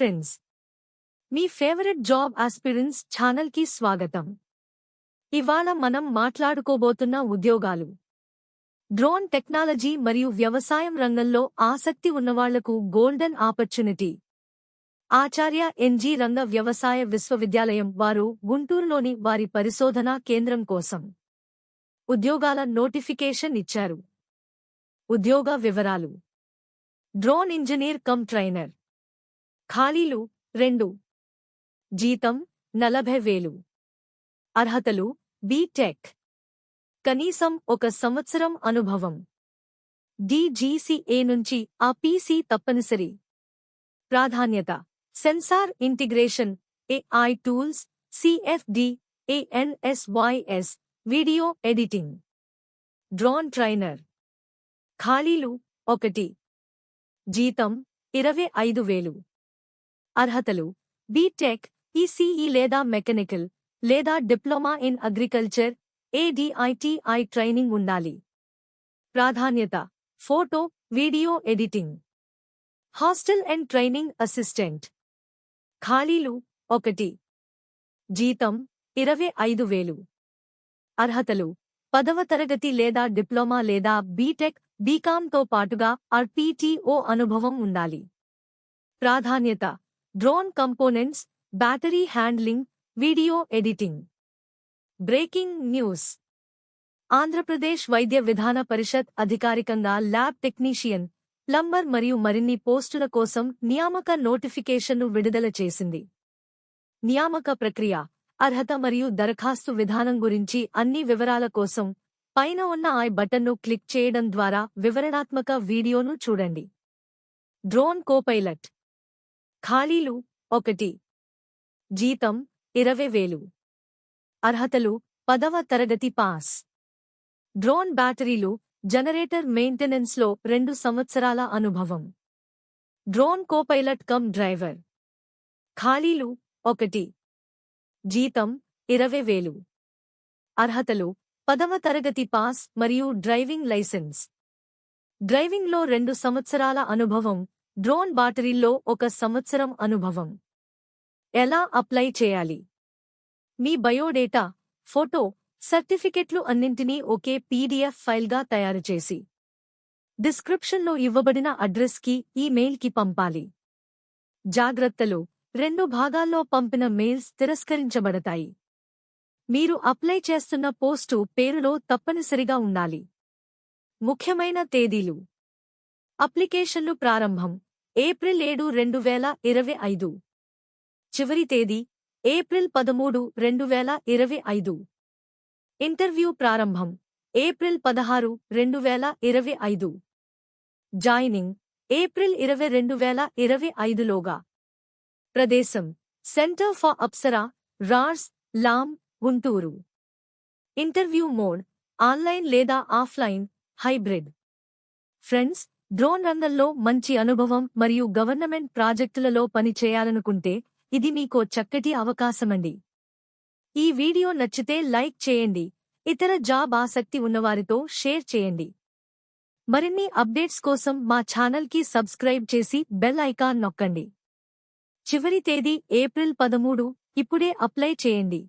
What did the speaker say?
Friends మీ favourite job aspirants ఛానల్కి స్వాగతం. ఇవాళ మనం మాట్లాడుకోబోతున్న ఉద్యోగాలు. డ్రోన్ టెక్నాలజీ మరియు వ్యవసాయం రంగంలో ఆసక్తి ఉన్నవాళ్ళకు golden opportunity. Acharya NG Ranga వ్యవసాయ విశ్వవిద్యాలయం వారు గుంటూరులోని వారి పరిశోధనా కేంద్రం కోసం ఉద్యోగాల నోటిఫికేషన్ ఇచ్చారు. ఉద్యోగ వివరాలు. Drone engineer cum trainer. ఖాళీలు రెండు. జీతం నలభై వేలు. అర్హతలు బీటెక్. కనీసం ఒక సంవత్సరం అనుభవం. డీజీసీఏ నుంచి ఆ పీసీ తప్పనిసరి. ప్రాధాన్యత. Sensor integration AI tools CFD ANSYS video editing. Drone trainer. ఖాళీలు ఒకటి. జీతం ఇరవై ఐదు వేలు. అర్హతలు బీటెక్ ఈసీఈ లేదా మెకానికల్ లేదా డిప్లొమా ఇన్ అగ్రికల్చర్ ఏడిఐటిఐ ట్రైనింగ్ ఉండాలి. ప్రాధాన్యత photo video editing. Hostel and training assistant. ఖాళీలు ఒకటి. జీతం ఇరవై ఐదు వేలు. అర్హతలు పదవ తరగతి లేదా డిప్లొమా లేదా బీటెక్ బీకాంతో పాటుగా ఆర్పీటీఓ అనుభవం ఉండాలి. ప్రాధాన్యత drone components battery handling video editing. Breaking news. Andhra Pradesh Vaidya Vidhana Parishad అధికారికంగా ల్యాబ్ టెక్నీషియన్ ప్లంబర్ మరియు మరిన్ని పోస్టుల కోసం నియామక నోటిఫికేషన్ను విడుదల చేసింది. నియామక ప్రక్రియ అర్హత మరియు దరఖాస్తు విధానం గురించి అన్ని వివరాల కోసం పైన ఉన్న ఐ బటన్ను క్లిక్ చేయడం ద్వారా వివరణాత్మక వీడియోను చూడండి. Drone copilot. ఖాళీలు ఒకటి. జీతం ఇరవై వేలు. అర్హతలు పదవ తరగతి పాస్. డ్రోన్ బ్యాటరీలు జనరేటర్ మెయింటెనెన్స్లో రెండు సంవత్సరాల అనుభవం. Drone copilot cum driver. ఖాళీలు ఒకటి. జీతం ఇరవై వేలు. అర్హతలు పదవ తరగతి పాస్ మరియు డ్రైవింగ్ లైసెన్స్. డ్రైవింగ్లో రెండు సంవత్సరాల అనుభవం డ్రోన్ బ్యాటరీల్లో ఒక సంవత్సరం అనుభవం. ఎలా అప్లై చేయాలి? మీ బయోడేటా ఫోటో సర్టిఫికెట్లు అన్నింటినీ ఒకే పీడీఎఫ్ ఫైల్గా తయారుచేసి డిస్క్రిప్షన్లో ఇవ్వబడిన అడ్రస్కి ఈమెయిల్కి పంపాలి. జాగ్రత్తలు రెండు భాగాల్లో పంపిన మెయిల్స్ తిరస్కరించబడతాయి. మీరు అప్లై చేస్తున్న పోస్టు పేరులో తప్పనిసరిగా ఉండాలి. ముఖ్యమైన తేదీలు. అప్లికేషన్లు ప్రారంభం. ఏప్రిల్ ఏడు రెండు వేల ఇరవై ఐదు. చివరి తేదీ ఏప్రిల్ పదమూడు రెండు వేల ఇరవై ఐదు. ఇంటర్వ్యూ ప్రారంభం ఏప్రిల్ పదహారు రెండు వేల ఇరవై ఐదు. జాయినింగ్ ఏప్రిల్ ఇరవై రెండు వేల ఇరవై ఐదులోగా. ప్రదేశం centre for Apsara RARS Lam Guntur. Interview mode online లేదా ఆఫ్లైన్ హైబ్రిడ్. ఫ్రెండ్స్ డ్రోన్ రంగంలో మంచి అనుభవం మరియు గవర్నమెంట్ ప్రాజెక్టులలో పని చేయాలనుకుంటే ఇది మీకో చక్కటి అవకాశమండి. ఈ వీడియో నచ్చితే లైక్ చేయండి. ఇతర జాబ్ ఆసక్తి ఉన్నవారితో షేర్ చేయండి. మరిన్ని అప్డేట్స్ కోసం మా ఛానల్కి సబ్స్క్రైబ్ చేసి బెల్ ఐకాన్ నొక్కండి. చివరి తేదీ ఏప్రిల్ పదమూడు. ఇప్పుడే అప్లై చేయండి.